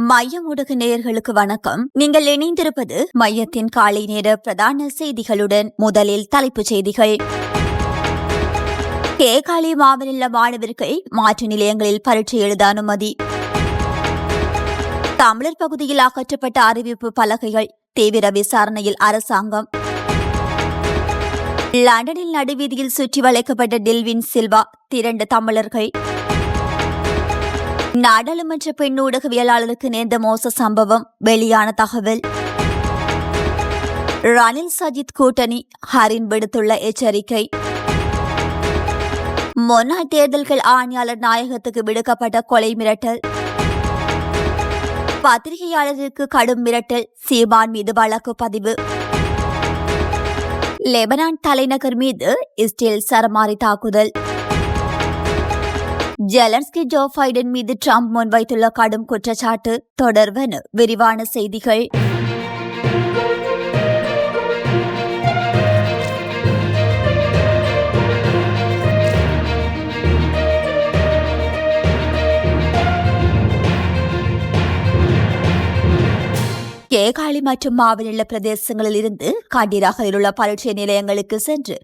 மைய ஊடக நேயர்களுக்கு வணக்கம். நீங்கள் இணைந்திருப்பது மையத்தின் காலை நேர பிரதான செய்திகளுடன் முதலில் தலைப்புச் செய்திகள். கேகாலி மாவட்ட மாணவர்கள் மாற்று நிலையங்களில் பரீட்சை எழுத அனுமதி. தமிழர் பகுதியில் அகற்றப்பட்ட அறிவிப்பு பலகைகள் தீவிர விசாரணையில் அரசாங்கம். லண்டனில் நடுவீதியில் சுற்றி வளைக்கப்பட்ட டில்வின் சில்வா திரண்ட தமிழர்கள். நாடாளுமன்ற பெண் ஊடகவியலாளருக்கு நேர்ந்த மோச சம்பவம் வெளியான தகவல். ரணில் சஜித் கூட்டணி ஹரின் விடுத்துள்ள எச்சரிக்கை. முன்னாள் தேர்தல்கள் ஆணையாளர் நாயகத்துக்கு விடுக்கப்பட்ட கொலை மிரட்டல். பத்திரிகையாளருக்கு கடும் மிரட்டல் சீமான் மீது வழக்கு பதிவு. லெபனான் தலைநகர் மீது இஸ்ரேல் சரமாரி தாக்குதல். ஜெலன்ஸ்கி ஜோ பைடன் மீது ட்ரம்ப் முன்வைத்துள்ள கடும் குற்றச்சாட்டு தொடர்வன விரிவான செய்திகள். கேகாலி மற்றும் மாவட்ட பிரதேசங்களில் இருந்து கண்டிராகவில் உள்ள பரீட்சை நிலையங்களுக்கு சென்று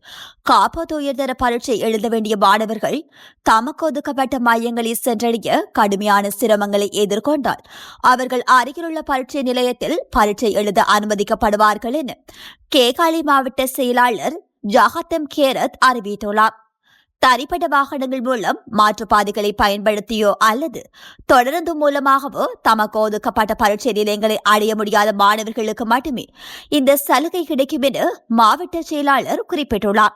காப்போது உயர்தர பரீட்சை எழுத வேண்டிய மாணவர்கள் தமக்கு ஒதுக்கப்பட்ட மையங்களில் சென்றடைய கடுமையான சிரமங்களை எதிர்கொண்டால் அவர்கள் அருகிலுள்ள பரீட்சை நிலையத்தில் பரீட்சை எழுத அனுமதிக்கப்படுவார்கள் என கேகாலி மாவட்ட செயலாளர் ஜஹத்தம் கேரத் அறிவித்துள்ளார். தனிப்பட்ட வாகனங்கள் மூலம் மாற்றுப்பாதைகளை பயன்படுத்தியோ அல்லது தொடர்ந்து மூலமாகவோ தமக்கு ஒதுக்கப்பட்ட பரீட்சை நிலையங்களை அடைய முடியாத மாணவர்களுக்கு மட்டுமே இந்த சலுகை கிடைக்கும் என மாவட்ட செயலாளர் குறிப்பிட்டுள்ளார்.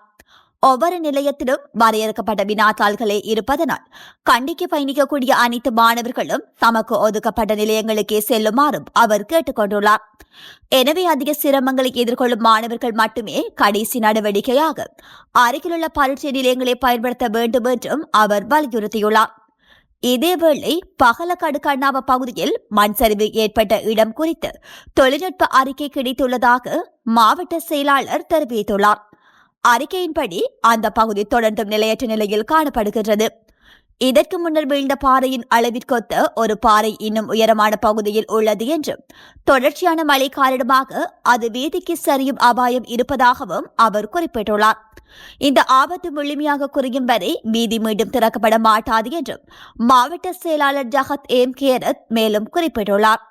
ஒவ்வொரு நிலையத்திலும் வரையறுக்கப்பட்ட வினாத்தாள்களே இருப்பதனால் கண்டிக்கு பயணிக்கக்கூடிய அனைத்து மாணவர்களும் தமக்கு ஒதுக்கப்பட்ட நிலையங்களுக்கே செல்லுமாறும் அவர் கேட்டுக்கொண்டுள்ளார். எனவே அதிக சிரமங்களை எதிர்கொள்ளும் மாணவர்கள் மட்டுமே கடைசி நடவடிக்கையாக அருகிலுள்ள பரீட்சை நிலையங்களை பயன்படுத்த வேண்டும் என்றும் அவர் வலியுறுத்தியுள்ளார். இதேவேளை பகலக்காடு கண்ணாவ பகுதியில் மண் சரிவு ஏற்பட்ட இடம் குறித்து தொழில்நுட்ப அறிக்கை கிடைத்துள்ளதாக மாவட்ட செயலாளர் தெரிவித்துள்ளார். அறிக்கையின்படி அந்த பகுதி தொடர்ந்தும் நிலையற்ற நிலையில் காணப்படுகின்றது. இதற்கு முன்னர் வீழ்ந்த பாறையின் அளவிற்கொத்த ஒரு பாறை இன்னும் உயரமான பகுதியில் உள்ளது என்றும் தொடர்ச்சியான மழை காரணமாக அது வீதிக்கு சரியும் அபாயம் இருப்பதாகவும் அவர் குறிப்பிட்டுள்ளார். இந்த ஆபத்து முழுமையாக குறையும் வரை வீதி மீண்டும் திறக்கப்பட மாட்டாது என்றும் மாவட்ட செயலாளர் ஜஹத் ஏம் கேரத் மேலும் குறிப்பிட்டுள்ளார்.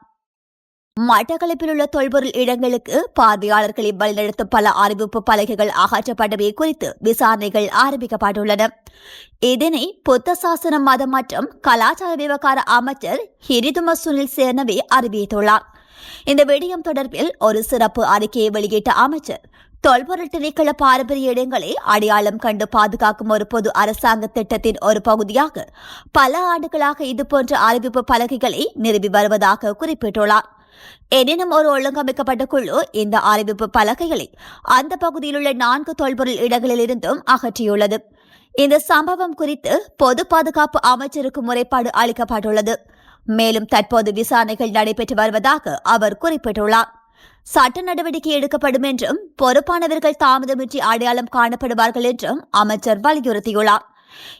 மட்டக்களப்பில் உள்ள தொல்பொருள் இடங்களுக்கு பார்வையாளர்களை வழிநடத்தும் பல அறிவிப்பு பலகைகள் அகற்றப்பட்டவை குறித்து விசாரணைகள் ஆரம்பிக்கப்பட்டுள்ளன. இதனை புத்த சாசன மதம் மற்றும் கலாச்சார விவகார அமைச்சர் ஹிரிதும சுனில் சேனவே அறிவித்துள்ளார். இந்த விடயம் தொடர்பில் ஒரு சிறப்பு அறிக்கையை வெளியிட்ட அமைச்சர் தொல்பொருள் திணைக்கள பாரம்பரிய இடங்களை அடையாளம் கண்டு பாதுகாக்கும் ஒரு பொது அரசாங்க திட்டத்தின் ஒரு பகுதியாக பல ஆண்டுகளாக இதுபோன்ற அறிவிப்பு பலகைகளை நிறுவி வருவதாக குறிப்பிட்டுள்ளார். எனினும் ஒரு ஒழுங்கமைக்கப்பட்ட குழு இந்த அறிவிப்பு பலகைகளை அந்த பகுதியிலுள்ள நான்கு தொல்பொருள் இடங்களிலிருந்தும் அகற்றியுள்ளது. இந்த சம்பவம் குறித்து பொது பாதுகாப்பு அமைச்சருக்கு முறைப்பாடு அளிக்கப்பட்டுள்ளது. மேலும் தற்போது விசாரணைகள் நடைபெற்று வருவதாக அவர் குறிப்பிட்டுள்ளார். சட்ட நடவடிக்கை எடுக்கப்படும் என்றும் பொறுப்பானவர்கள் தாமதமின்றி அடையாளம் காணப்படுவார்கள் என்றும் அமைச்சர் வலியுறுத்தியுள்ளார்.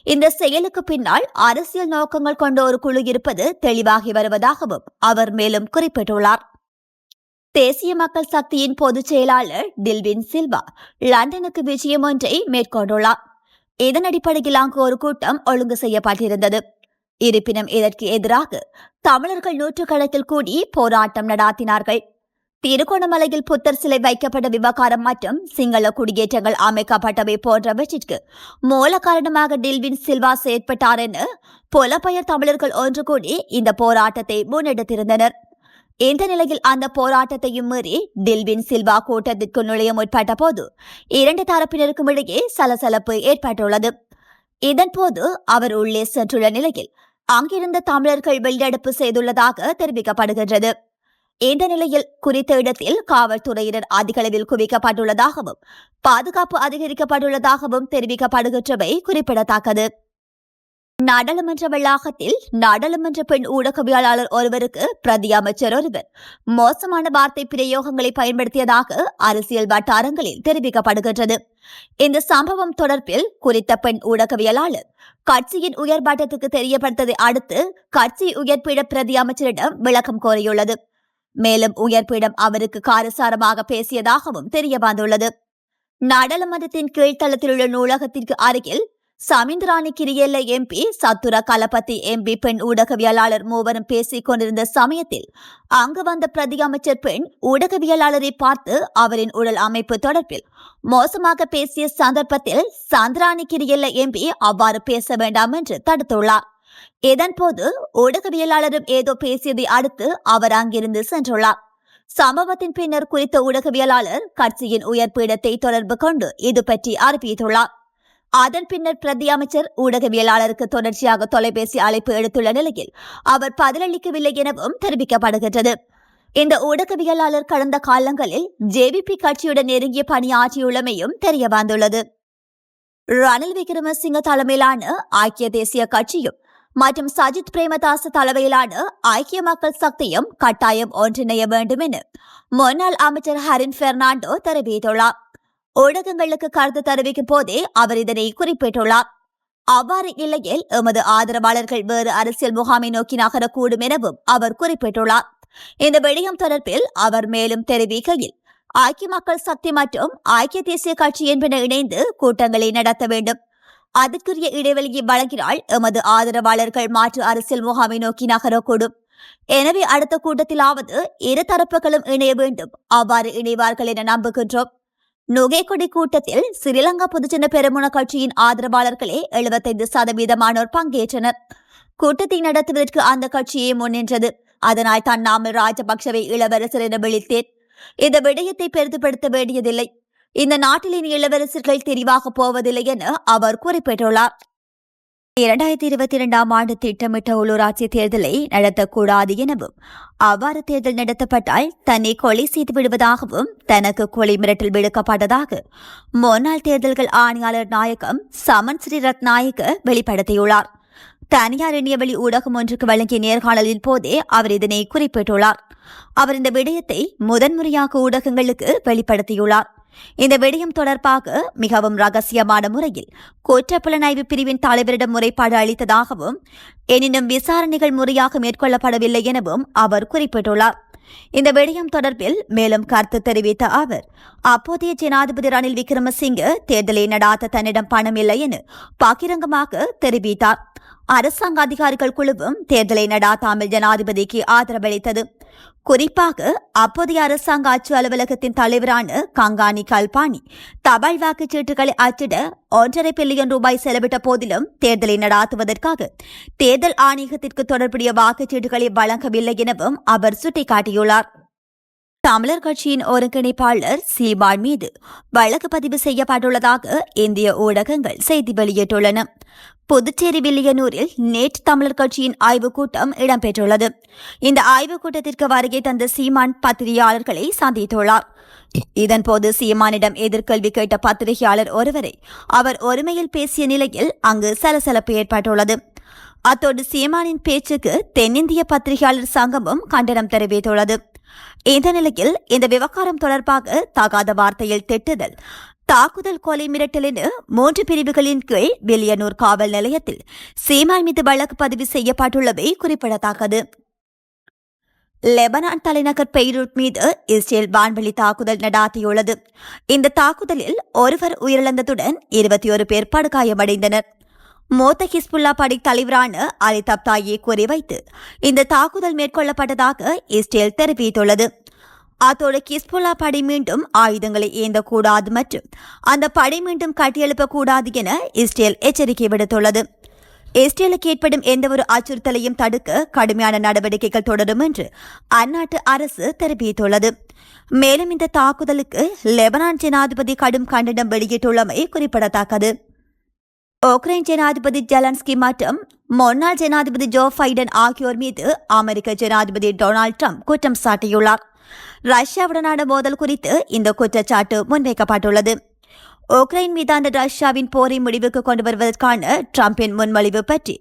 இந்த செயலுக்கு பின்னால் அரசியல் நோக்கங்கள் கொண்ட ஒரு குழு இருப்பது தெளிவாகி வருவதாகவும் அவர் மேலும் குறிப்பிட்டுள்ளார். தேசிய மக்கள் சக்தியின் பொதுச் செயலாளர் டில்வின் சில்வா லண்டனுக்கு விஜயம் ஒன்றை மேற்கொண்டுள்ளார். இதன் அடிப்படையில் அங்கு ஒரு கூட்டம் ஒழுங்கு செய்யப்பட்டிருந்தது. இருப்பினும் இதற்கு எதிராக தமிழர்கள் நூற்றுக்கணக்கில் கூடி போராட்டம் நடாத்தினார்கள். திருகோணமலையில் புத்தர் சிலை வைக்கப்பட்ட விவகாரம் மற்றும் சிங்கள குடியேற்றங்கள் அமைக்கப்பட்டவை போன்றவற்றிற்கு மூல காரணமாக டில்வின் சில்வா செயற்பட்டார் என புலப்பெயர் தமிழர்கள் ஒன்று கூடி இந்த போராட்டத்தை முன்னெடுத்திருந்தனர். இந்த நிலையில் அந்த போராட்டத்தையும் மீறி டில்வின் சில்வா கூட்டத்திற்கு நுழைய முற்பட்ட போது இரண்டு தரப்பினருக்கும் இடையே சலசலப்பு ஏற்பட்டுள்ளது. இதன்போது அவர் உள்ளே சென்றுள்ள நிலையில் அங்கிருந்த தமிழர்கள் வெளியெடுப்பு செய்துள்ளதாக தெரிவிக்கப்படுகின்றது. இந்த நிலையில் குறித்த இடத்தில் காவல்துறையினர் அதிகளவில் குவிக்கப்பட்டுள்ளதாகவும் பாதுகாப்பு அதிகரிக்கப்பட்டுள்ளதாகவும் தெரிவிக்கப்படுகின்றவை குறிப்பிடத்தக்கது. நாடாளுமன்ற வளாகத்தில் நாடாளுமன்ற பெண் ஊடகவியலாளர் ஒருவருக்கு பிரதி அமைச்சர் ஒருவர் மோசமான வார்த்தை பிரயோகங்களை பயன்படுத்தியதாக அரசியல் வட்டாரங்களில் தெரிவிக்கப்படுகின்றது. இந்த சம்பவம் தொடர்பில் குறித்த பெண் ஊடகவியலாளர் கட்சியின் உயர்மட்டத்துக்கு தெரியப்படுத்ததை அடுத்து கட்சி உயர்பீட பிரதி அமைச்சரிடம் விளக்கம் கோரியுள்ளது. மேலும் உயர்பீடம் அவருக்கு காரசாரமாக பேசியதாகவும் தெரிய வந்துள்ளது நாடாளுமன்றத்தின் கீழ்த்தளத்தில் உள்ள நூலகத்திற்கு அருகில் சமீந்திராணி கிரியல்ல எம்பி சத்துர கலபதி எம்பி பெண் ஊடகவியலாளர் மூவரும் பேசிக் கொண்டிருந்த சமயத்தில் அங்கு வந்த பிரதி அமைச்சர் பெண் ஊடகவியலாளரை பார்த்து அவரின் உடல் அமைப்பு தொடர்பில் மோசமாக பேசிய சந்தர்ப்பத்தில் சந்திராணி கிரியல்ல எம்பி அவ்வாறு பேச வேண்டாம் என்று தடுத்துள்ளார். இதன்போது ஊடகவியலாளரும் ஏதோ பேசியதை அடுத்து அவர் அங்கிருந்து சென்றுள்ளார். சம்பவத்தின் பின்னர் குறித்த ஊடகவியலாளர் கட்சியின் உயர் பீடத்தை தொடர்பு கொண்டு இது பற்றி அறிவித்துள்ளார். அதன் பின்னர் பிரதி அமைச்சர் ஊடகவியலாளருக்கு தொடர்ச்சியாக தொலைபேசி அழைப்பு எடுத்துள்ள நிலையில் அவர் பதிலளிக்கவில்லை எனவும் தெரிவிக்கப்படுகின்றது. இந்த ஊடகவியலாளர் கடந்த காலங்களில் ஜேவிபி கட்சியுடன் நெருங்கிய பணியாற்றியுள்ளமையும் தெரிய வந்துள்ளது ரணில் விக்ரமசிங்க தலைமையிலான ஐக்கிய தேசிய கட்சியும் மற்றும் சஜித் பிரேமதாச தலைமையிலான ஐக்கிய மக்கள் சக்தியும் கட்டாயம் ஒன்றிணைய வேண்டும் என முன்னாள் அமைச்சர் ஹரின் பெர்னாண்டோ தெரிவித்துள்ளார். ஊடகங்களுக்கு கருத்து தெரிவிக்கும் போதே அவர் இதனை குறிப்பிட்டுள்ளார். அவ்வாறு இல்லையில் எமது ஆதரவாளர்கள் வேறு அரசியல் முகாமை நோக்கி நகரக்கூடும் எனவும் அவர் குறிப்பிட்டுள்ளார். இந்த விடயம் தொடர்பில் அவர் மேலும் தெரிவிக்கையில் ஐக்கிய மக்கள் சக்தி மற்றும் ஐக்கிய தேசிய கட்சி என்பன இணைந்து கூட்டங்களை நடத்த வேண்டும். அதற்குரிய இடைவெளியை வழங்கினால் எமது ஆதரவாளர்கள் மாற்று அரசியல் முகாமை நோக்கி நகரக்கூடும். எனவே அடுத்த கூட்டத்திலாவது இரு தரப்புகளும் இணைய வேண்டும். அவ்வாறு இணைவார்கள் என நம்புகின்றோம். நுகைக்கொடி கூட்டத்தில் ஸ்ரீலங்கா பொதுஜன பெருமுன கட்சியின் ஆதரவாளர்களே எழுபத்தைந்து சதவீதமானோர் பங்கேற்றனர். கூட்டத்தை நடத்துவதற்கு அந்த கட்சியே முன்னின்றது. அதனால் தான் நாமல் ராஜபக்சவை இளவரசர் என விழித்தேன். இந்த விடயத்தை பெரிதுபடுத்த வேண்டியதில்லை. இந்த நாட்டிலின் இளவரசர்கள் தெரிவாக போவதில்லை என அவர் குறிப்பிட்டுள்ளார். இரண்டாயிரத்தி இருபத்தி இரண்டாம் ஆண்டு திட்டமிட்ட உள்ளூராட்சி தேர்தலை நடத்தக்கூடாது எனவும் அவ்வாறு தேர்தல் நடத்தப்பட்டால் தன்னை கொலை செய்து விடுவதாகவும் தனக்கு கொலை மிரட்டல் விடுக்கப்பட்டதாக முன்னாள் தேர்தல்கள் ஆணையாளர் நாயகம் சமன் ஸ்ரீரத் ரத்நாயக்க வெளிப்படுத்தியுள்ளார். தனியார் இணையவழி ஊடகம் ஒன்றுக்கு வழங்கிய நேர்காணலின் போதே அவர் இதனை குறிப்பிட்டுள்ளார். அவர் இந்த விடயத்தை முதன்முறையாக ஊடகங்களுக்கு வெளிப்படுத்தியுள்ளார். இந்த விடயம் தொடர்பாக மிகவும் ரகசியமான முறையில் குற்றப்புலனாய்வு பிரிவின் தலைவரிடம் முறைப்பாடு அளித்ததாகவும் எனினும் விசாரணைகள் முறையாக மேற்கொள்ளப்படவில்லை எனவும் அவர் குறிப்பிட்டுள்ளார். இந்த விடயம் தொடர்பில் மேலும் கருத்து தெரிவித்த அவர் அப்போதைய ஜனாதிபதி ரணில் விக்ரமசிங்க தேர்தலை நடாத்த தன்னிடம் பணம் இல்லை என பகிரங்கமாக தெரிவித்தார். அரசாங்க அதிகாரிகள் குழுவும் தேர்தலை நடாத்தாமல் ஜனாதிபதிக்கு ஆதரவளித்தது குறிப்பாக அப்போதைய அரசாங்க ஆட்சி அலுவலகத்தின் தலைவரான கங்கானி கல்பானி தபால் வாக்குச்சீட்டுகளை அச்சிட ஒன்றரை பில்லியன் ரூபாய் செலவிட்ட போதிலும் தேர்தலை நடாத்துவதற்காக தேர்தல் ஆணையகத்திற்கு தொடர்புடைய வாக்குச்சீட்டுகளை வழங்கவில்லை எனவும் அவர் சுட்டிக்காட்டியுள்ளார். தமிழர் கட்சியின் ஒருங்கிணைப்பாளர் சீமான் மீது வழக்கு பதிவு செய்யப்பட்டுள்ளதாக இந்திய ஊடகங்கள் செய்தி வெளியிட்டுள்ளன. புதுச்சேரி வில்லியனூரில் நேற்று தமிழர் கட்சியின் ஆய்வுக் கூட்டம் இடம்பெற்றுள்ளது. இந்த ஆய்வுக் கூட்டத்திற்கு வருகை தந்த சீமான் பத்திரிகையாளர்களை சந்தித்துள்ளார். இதன்போது சீமானிடம் எதிர்கல்வி கேட்ட பத்திரிகையாளர் ஒருவரை அவர் ஒருமையில் பேசிய நிலையில் அங்கு சலசலப்பு ஏற்பட்டுள்ளது. அத்தோடு சீமானின் பேச்சுக்கு தென்னிந்திய பத்திரிகையாளர் சங்கமும் கண்டனம் தெரிவித்துள்ளது. இந்த நிலையில் இந்த விவகாரம் தொடர்பாக தகாத வார்த்தையில் திட்டுதல் தாக்குதல் கொலை மிரட்டல் என மூன்று பிரிவுகளின் கீழ் வில்லியனூர் காவல் நிலையத்தில் சீமான் மீது வழக்கு பதிவு செய்யப்பட்டுள்ளவை குறிப்பிடத்தக்கது. லெபனான் தலைநகர் பெய்ரூட் மீது இஸ்ரேல் வான்வெளி தாக்குதல் நடாத்தியுள்ளது. இந்த தாக்குதலில் ஒருவர் உயிரிழந்ததுடன் இருபத்தி ஒரு பேர் படுகாயமடைந்தனர். மூத்த ஹிஸ்புல்லா படை தலைவரான அலி தப்தாயை குறிவைத்து இந்த தாக்குதல் மேற்கொள்ளப்பட்டதாக இஸ்ரேல் தெரிவித்துள்ளது. அத்தோடு ஹிஸ்புல்லா படை மீண்டும் ஆயுதங்களை ஏந்தக்கூடாது மற்றும் அந்த படை மீண்டும் கட்டியெழுப்பக்கூடாது என இஸ்ரேல் எச்சரிக்கை விடுத்துள்ளது. இஸ்ரேலுக்கு ஏற்படும் எந்தவொரு அச்சுறுத்தலையும் தடுக்க கடுமையான நடவடிக்கைகள் தொடரும் என்று அந்நாட்டு அரசு தெரிவித்துள்ளது. மேலும் இந்த தாக்குதலுக்கு லெபனான் ஜனாதிபதி கடும் கண்டனம் வெளியிட்டுள்ளமை குறிப்பிடத்தக்கது. உக்ரைன் ஜனாதிபதி ஜெலன்ஸ்கி மற்றும் முன்னாள் ஜனாதிபதி ஜோ பைடன் ஆகியோர் மீது அமெரிக்க ஜனாதிபதி டொனால்ட் ட்ரம்ப் குற்றம் சாட்டியுள்ளார் ரஷ்யாவுடனான மோதல் குறித்து இந்த குற்றச்சாட்டு முன்வைக்கப்பட்டுள்ளது உக்ரைன் மீதான ரஷ்யாவின் போரை முடிவுக்கு கொண்டு வருவதற்கான டிரம்பின் முன்மொழிவு பற்றி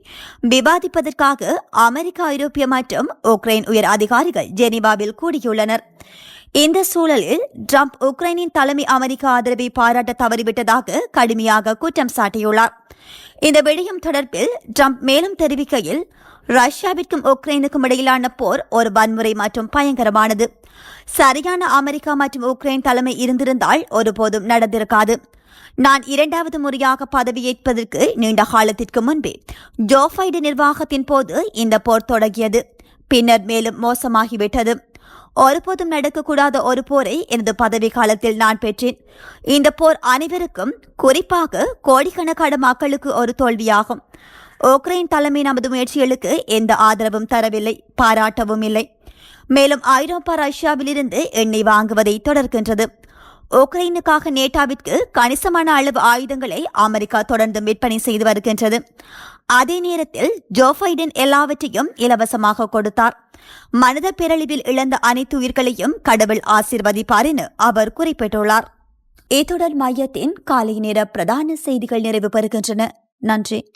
விவாதிப்பதற்காக அமெரிக்கா ஐரோப்பிய மற்றும் உக்ரைன் உயர் அதிகாரிகள் ஜெனீவாவில் கூடியுள்ளனர் இந்த சூழலில் ட்ரம்ப் உக்ரைனின் தலைமை அமெரிக்க ஆதரவை பாராட்ட தவறிவிட்டதாக கடுமையாக குற்றம் சாட்டியுள்ளார். இந்த விடயம் தொடர்பில் ட்ரம்ப் மேலும் தெரிவிக்கையில் ரஷ்யாவிற்கும் உக்ரைனுக்கும் இடையிலான போர் ஒரு வன்முறை மற்றும் பயங்கரமானது. சரியான அமெரிக்கா மற்றும் உக்ரைன் தலைமை இருந்திருந்தால் ஒருபோதும் நடந்திருக்காது. நான் இரண்டாவது முறையாக பதவியேற்பதற்கு நீண்ட காலத்திற்கு முன்பே ஜோ பைடன் நிர்வாகத்தின் போது இந்த போர் தொடங்கியது. பின்னர் மேலும் மோசமாகிவிட்டது. ஒருபோதும் நடக்கக்கூடாத ஒரு போரை எனது பதவி காலத்தில் நான் பெற்றேன். இந்த போர் அனைவருக்கும் குறிப்பாக கோடிக்கணக்கான மக்களுக்கு ஒரு தோல்வியாகும். உக்ரைன் தலைமை நமது முயற்சிகளுக்கு எந்த ஆதரவும் தரவில்லை பாராட்டவும் இல்லை. மேலும் ஐரோப்பா ரஷ்யாவிலிருந்து எண்ணெய் வாங்குவதை தொடர்கின்றது. உக்ரைனுக்காக நேட்டாவிற்கு கணிசமான அளவு ஆயுதங்களை அமெரிக்கா தொடர்ந்து விற்பனை செய்து வருகின்றது. அதே நேரத்தில் ஜோ பைடன் எல்லாவற்றையும் இலவசமாக கொடுத்தார். மனித பேரழிவில் இழந்த அனைத்து உயிர்களையும் கடவுள் ஆசிர்வதிப்பார் என அவர் குறிப்பிட்டுள்ளார். இத்துடன் மையத்தின் காலை நேர பிரதான செய்திகள் நிறைவு பெறுகின்றன. நன்றி.